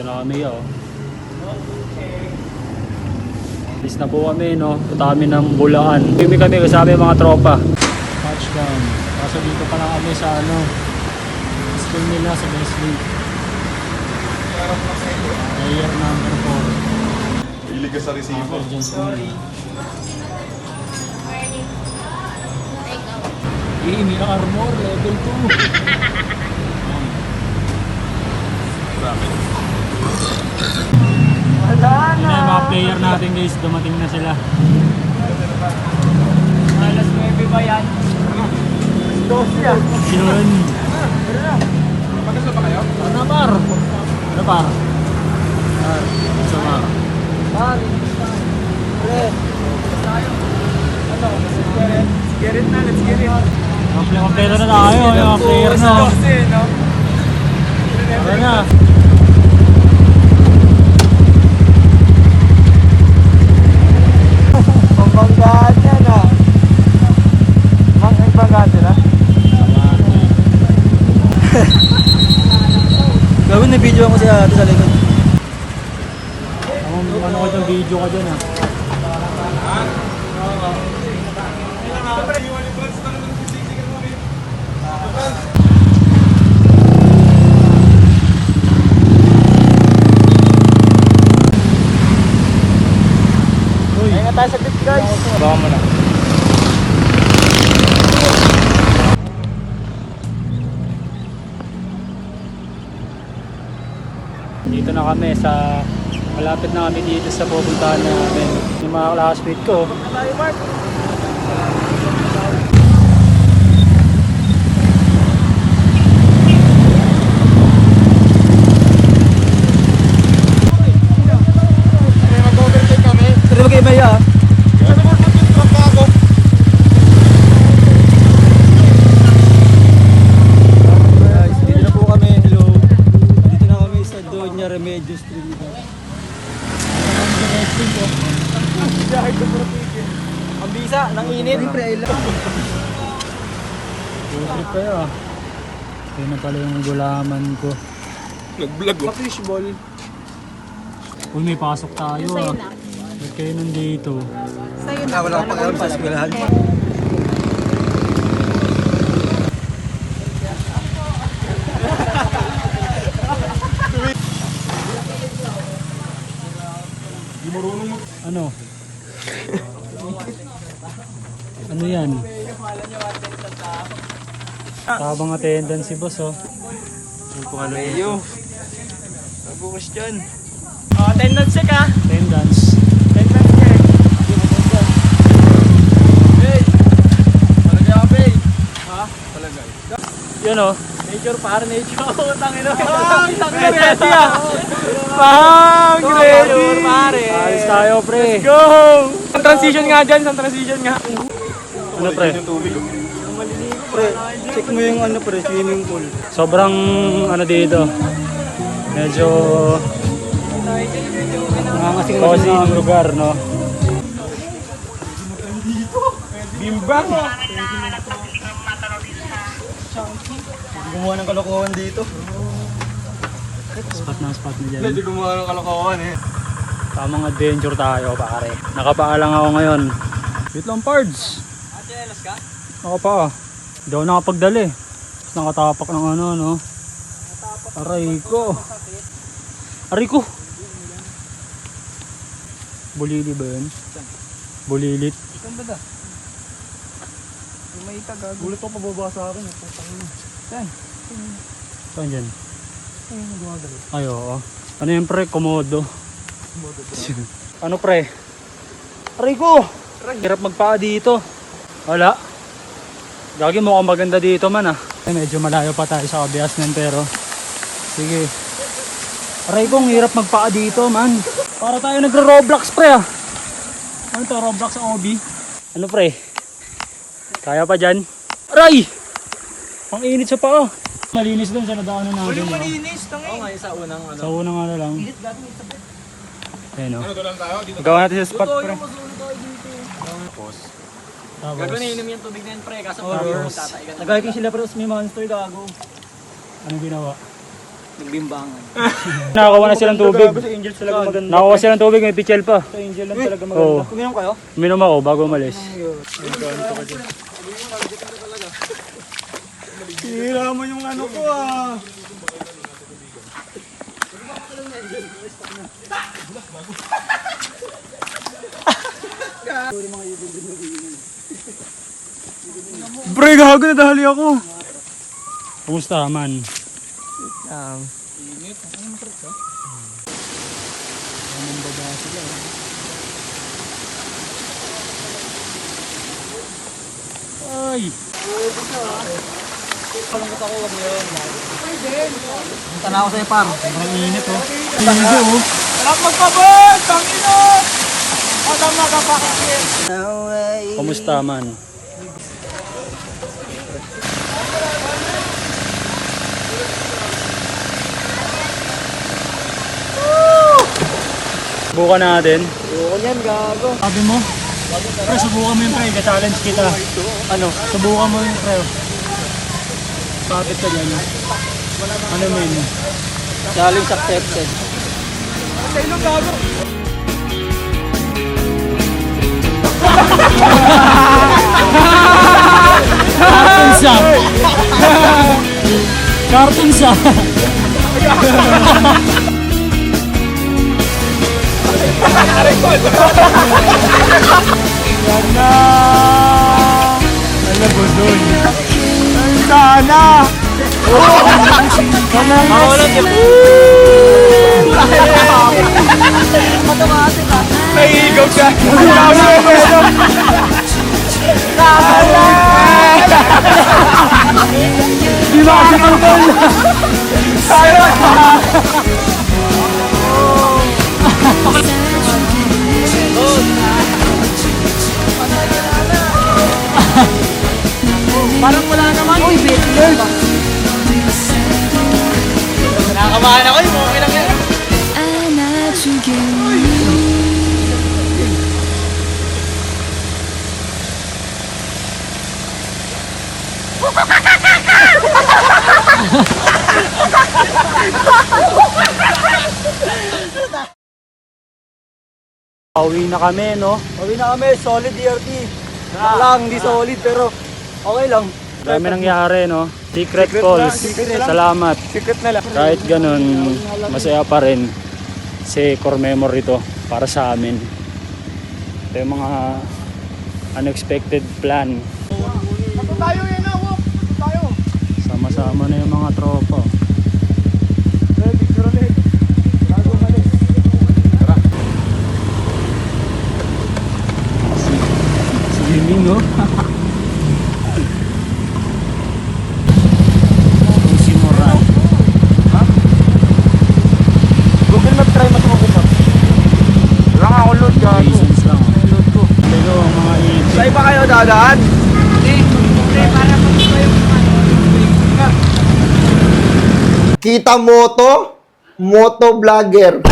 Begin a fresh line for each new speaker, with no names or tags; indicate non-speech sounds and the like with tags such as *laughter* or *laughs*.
Dito na kami, oh. Alis na po kami, no? Punta kami ng Bulaan. Kami kami kasama yung mga tropa. Touchdown. Kaso dito pa lang kami sa ano, school nila sa Leslie. Player number 4.
Hilig ka sa resibo.
Sorry. Imi armor level 2.
Wala *laughs*
Yun na yung mga player natin guys, dumating na sila.
Alas 9 ba yan? 12 yan.
Yun.
Magkasal ba kayo?
Ano par? Ano par? Par. Sa par.
Pare. Pre. Ano? Let's get it na, let's get it.
Mga player na tayo, yung mga player na.
no?
Tara na.
Pambanggaan yan ah. Mang, may banggaan sila?
Gawin na ako sa likod.
Ano, ano ko dyan, video ka dyan ah. Uy,
Ayun nga tayo sa guys.
baka mo na. Dito na kami sa malapit na kami dito sa pupuntahan namin. Yung mga classmate ko.
Tayo Mark.
Mag-overtake kami.
Pero mag iba ah.
Ano mo yung truck ka ako?
Guys, dito na po kami. Hello. Dito na kami sa Doña Remedio Street.
Ang bisa, nang init.
Siyempre, I love.
Road trip kayo ah. Ito na pala yung gulaman ko.
Nag-vlog oh.
Fishball.
Uy, may pasok tayo ah. Ba't kayo nandito?
Ah, wala akong pakialam sa eskwelahan.
Ano? ano yan? Tabang attendance si boss oh.
Ayo. Nagbukas dyan. Oh, attendance check ah.
Attendance.
Attendance check. Hey! Ape. Ha? Talaga.
Yun oh.
Major par major. *laughs* Oh, tangin na. Pang! Tangin ready ah. Pang! Ready! pare.
Ayos tayo pre.
Go! Ang transition nga dyan, ang transition nga.
Ano pre?
Yung tubig oh.
Pre, check mo yung ano pre, swimming pool.
Sobrang ano dito. Medyo
Nangangasing na
cozy yung lugar no.
Bimbang!
Gumawa ng kalokohan dito.
Spot na spot na dyan.
Hindi gumawa ng kalokohan eh.
Tamang adventure tayo pare. Nakapaalang ako ngayon. Wait lang pards.
Ate, alas ka?
Nakapaa. Hindi ako nakapagdali. Tapos nakatapak ng ano no. Aray ko. Aray ko. Bulili ba yun? Bulilit.
Saan ba da? May tagag.
Gulat ako pababa sa akin.
Saan?
Saan dyan? Ay, oo. Ano yung pre? Komodo. *laughs* ano pre? Aray ko! Hirap magpaa dito. Wala. Gagi mo maganda dito man ah. Eh, medyo malayo pa tayo sa Kabiasnan pero sige. Aray ko, ang hirap magpaa dito man. Para tayo nagro-roblox pre ah. Ano to, Roblox ang OB? Ano pre? Kaya pa dyan? Aray! Ang init sa paa. Malinis dun sa nadaanan natin. oh.
Malinis, tangin. Oo nga, sa unang ano.
Sa unang ano lang. Ayun o.
Ano doon lang tayo? Dito
Gawa natin sa spot pre. Tapos,
Gagawin na inom yung tubig na yan, pre. Kaso
Oh,
parang yung tatay ka na.
Nag-hiking sila pero may monster gago.
ano ginawa?
Nagbimbangan. *laughs*
Nakakuha na silang tubig.
Sa Angels talaga maganda.
Nakakuha silang tubig, may pichel pa.
Sa Angel lang talaga maganda.
Oo.
Uminom kayo?
Minom ako bago umalis.
Hira mo yung ano ko ah.
Pre, gago na dahali ako. Kumusta man?
Um,
Ay!
punta na ako sa'yo, par.
Ang init oh. Hindi oh.
Sarap magpabot! Panginoon! Adam na kapakakit!
Kumusta man? Subukan natin.
Subukan yan, gago.
Sabi mo? Pre, subukan mo yung pre. Ka-challenge kita. Ano? Subukan mo yung pre. Kapit ka dyan. Ano mo yun?
Challenge accepted.
Cartoon siya! Cartoon siya! Yan na! Alam mo doon.
Sana!
Mawalan niya.
Naiigaw ka!
Di ba kasi tungkol?
Parang
Pauwi na kami, no?
Uwi na kami, solid DRT. Ah. lang, hindi solid, pero okay lang.
Dami nangyari, no? Secret,
Secret
calls.
secret.
Salamat.
Secret na lang.
Kahit ganun, masaya pa rin si core memory to para sa amin. Ito yung mga unexpected plan.
Tayo na, Wok! Tayo!
Sama-sama na yung mga tropa.
Eh, picture ulit. Bago umalis.
No? si Moran.
Google Map try mo tumugin mo. Lang ako load
lang. Ko. Pero mga.
Sa iba kayo dadaan?
Kita moto, moto vlogger.